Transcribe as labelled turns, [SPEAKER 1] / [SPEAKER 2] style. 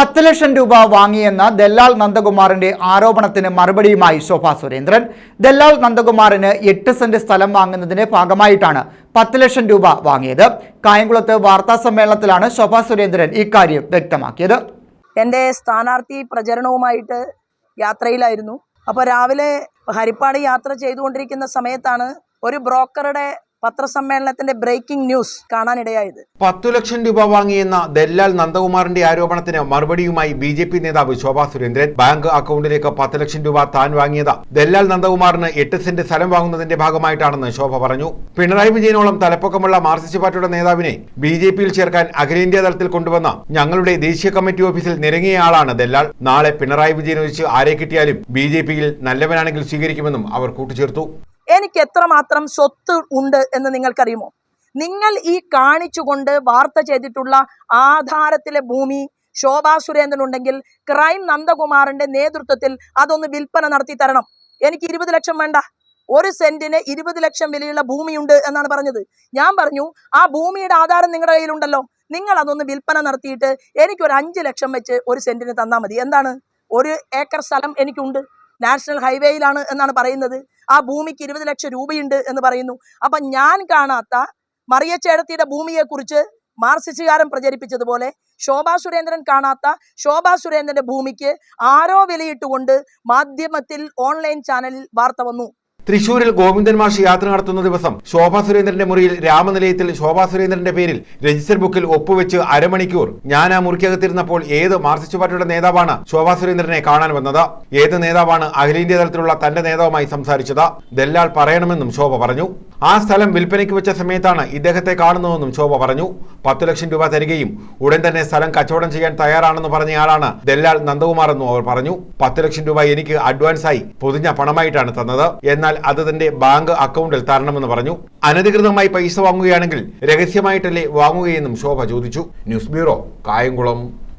[SPEAKER 1] പത്ത് ലക്ഷം രൂപ വാങ്ങിയെന്ന ദല്ലാൽ നന്ദകുമാറിന്റെ ആരോപണത്തിന് മറുപടിയുമായി ശോഭ സുരേന്ദ്രൻ. ദല്ലാൽ നന്ദകുമാറിന് എട്ട് സെന്റ് സ്ഥലം വാങ്ങുന്നതിന്റെ ഭാഗമായിട്ടാണ് പത്ത് ലക്ഷം രൂപ വാങ്ങിയത്. കായംകുളത്ത് വാർത്താ സമ്മേളനത്തിലാണ് ശോഭ സുരേന്ദ്രൻ ഇക്കാര്യം വ്യക്തമാക്കിയത്.
[SPEAKER 2] എന്റെ സ്ഥാനാർത്ഥി പ്രചരണവുമായിട്ട് യാത്രയിലായിരുന്നു. അപ്പോൾ രാവിലെ ഹരിപ്പാട് യാത്ര ചെയ്തുകൊണ്ടിരിക്കുന്ന സമയത്താണ് ഒരു ബ്രോക്കറുടെ പത്രസമ്മേളനത്തിന്റെ ബ്രേക്കിംഗ് ന്യൂസ് കാണാനിടയായത്.
[SPEAKER 3] പത്തു ലക്ഷം രൂപ വാങ്ങിയെന്ന ദല്ലാൽ നന്ദകുമാറിന്റെ ആരോപണത്തിന് മറുപടിയുമായി ബി ജെ പി നേതാവ് ശോഭാ സുരേന്ദ്രൻ. ബാങ്ക് അക്കൗണ്ടിലേക്ക് പത്ത് ലക്ഷം രൂപ താൻ വാങ്ങിയത്. ദല്ലാൽ നന്ദകുമാറിന് എട്ട് സെന്റ് സ്ഥലം വാങ്ങുന്നതിന്റെ ഭാഗമായിട്ടാണെന്ന് ശോഭ പറഞ്ഞു. പിണറായി വിജയനോളം തലപ്പൊക്കമുള്ള മാർക്സിസ്റ്റ് പാർട്ടിയുടെ നേതാവിനെ ബി ജെ പിയിൽ ചേർക്കാൻ അഖിലേന്ത്യാ തലത്തിൽ കൊണ്ടുവന്ന ഞങ്ങളുടെ ദേശീയ കമ്മിറ്റി ഓഫീസിൽ നിരങ്ങിയ ആളാണ് ദല്ലാൽ. നാളെ പിണറായി വിജയൻ ഒഴിച്ച് ആരെ കിട്ടിയാലും ബി ജെ പിയിൽ നല്ലവനാണെങ്കിൽ സ്വീകരിക്കുമെന്നും അവർ കൂട്ടിച്ചേർത്തു.
[SPEAKER 2] എനിക്ക് എത്രമാത്രം സ്വത്ത് ഉണ്ട് എന്ന് നിങ്ങൾക്കറിയുമോ? നിങ്ങൾ ഈ കാണിച്ചുകൊണ്ട് വാർത്ത ചെയ്തിട്ടുള്ള ആധാരത്തിലെ ഭൂമി ശോഭാ സുരേന്ദ്രൻ ഉണ്ടെങ്കിൽ ക്രൈം നന്ദകുമാറിന്റെ നേതൃത്വത്തിൽ അതൊന്ന് വിൽപ്പന നടത്തി തരണം. എനിക്ക് ഇരുപത് ലക്ഷം വേണ്ട. ഒരു സെന്റിന് ഇരുപത് ലക്ഷം വിലയുള്ള ഭൂമിയുണ്ട് എന്നാണ് പറഞ്ഞത്. ഞാൻ പറഞ്ഞു ആ ഭൂമിയുടെ ആധാരം നിങ്ങളുടെ കയ്യിലുണ്ടല്ലോ. നിങ്ങൾ അതൊന്ന് വിൽപ്പന നടത്തിയിട്ട് എനിക്കൊരു അഞ്ച് ലക്ഷം വെച്ച് ഒരു സെന്റിന് തന്നാൽ മതി. എന്താണ്? ഒരു ഏക്കർ സ്ഥലം എനിക്കുണ്ട്. നാഷണൽ ഹൈവേയിലാണ് എന്നാണ് പറയുന്നത്. ആ ഭൂമിക്ക് ഇരുപത് ലക്ഷം രൂപയുണ്ട് എന്ന് പറയുന്നു. അപ്പൊ ഞാൻ കാണാത്ത മറിയച്ചേടത്തിയുടെ ഭൂമിയെക്കുറിച്ച് മാർസിച്ചുകാരൻ പ്രചരിപ്പിച്ചതുപോലെ ശോഭാ സുരേന്ദ്രൻ കാണാത്ത ശോഭാ സുരേന്ദ്രന്റെ ഭൂമിക്ക് ആരോ വിലയിട്ടുകൊണ്ട് മാധ്യമത്തിൽ ഓൺലൈൻ ചാനലിൽ വാർത്ത വന്നു.
[SPEAKER 3] തൃശൂരിൽ ഗോവിന്ദൻ മാഷ് യാത്ര നടത്തുന്ന ദിവസം ശോഭാ സുരേന്ദ്രന്റെ മുറിയിൽ രാമനിലയത്തിൽ ശോഭാ സുരേന്ദ്രന്റെ പേരിൽ രജിസ്റ്റർ ബുക്കിൽ ഒപ്പുവെച്ച് അരമണിക്കൂർ ഞാൻ ആ മുറിക്കകത്തിരുന്നപ്പോൾ ഏത് മാർക്സിസ്റ്റ് പാർട്ടിയുടെ നേതാവാണ് ശോഭാ സുരേന്ദ്രനെ കാണാൻ വന്നത്? ഏത് നേതാവാണ് അഖിലേന്ത്യാ തലത്തിലുള്ള തന്റെ നേതാവുമായി സംസാരിച്ചത്? ദല്ലാൽ പറയണമെന്നും ശോഭ പറഞ്ഞു. ആ സ്ഥലം വിൽപ്പനയ്ക്ക് വെച്ച സമയത്താണ് ഇദ്ദേഹത്തെ കാണുന്നതെന്നും ശോഭ പറഞ്ഞു. പത്തു ലക്ഷം രൂപ തരികയും ഉടൻ തന്നെ സ്ഥലം കച്ചവടം ചെയ്യാൻ തയ്യാറാണെന്ന് പറഞ്ഞയാളാണ് ദല്ലാൽ നന്ദകുമാർ എന്നും അവർ പറഞ്ഞു. പത്ത് ലക്ഷം രൂപ എനിക്ക് അഡ്വാൻസായി പൊതിഞ്ഞ പണമായിട്ടാണ് തന്നത്. എന്നാൽ അത് തന്റെ ബാങ്ക് അക്കൗണ്ടിൽ തരണമെന്ന് പറഞ്ഞു. അനധികൃതമായി പൈസ വാങ്ങുകയാണെങ്കിൽ രഹസ്യമായിട്ടല്ലേ വാങ്ങുകയെന്നും ശോഭ ചോദിച്ചു. News bureau Kayamkulam.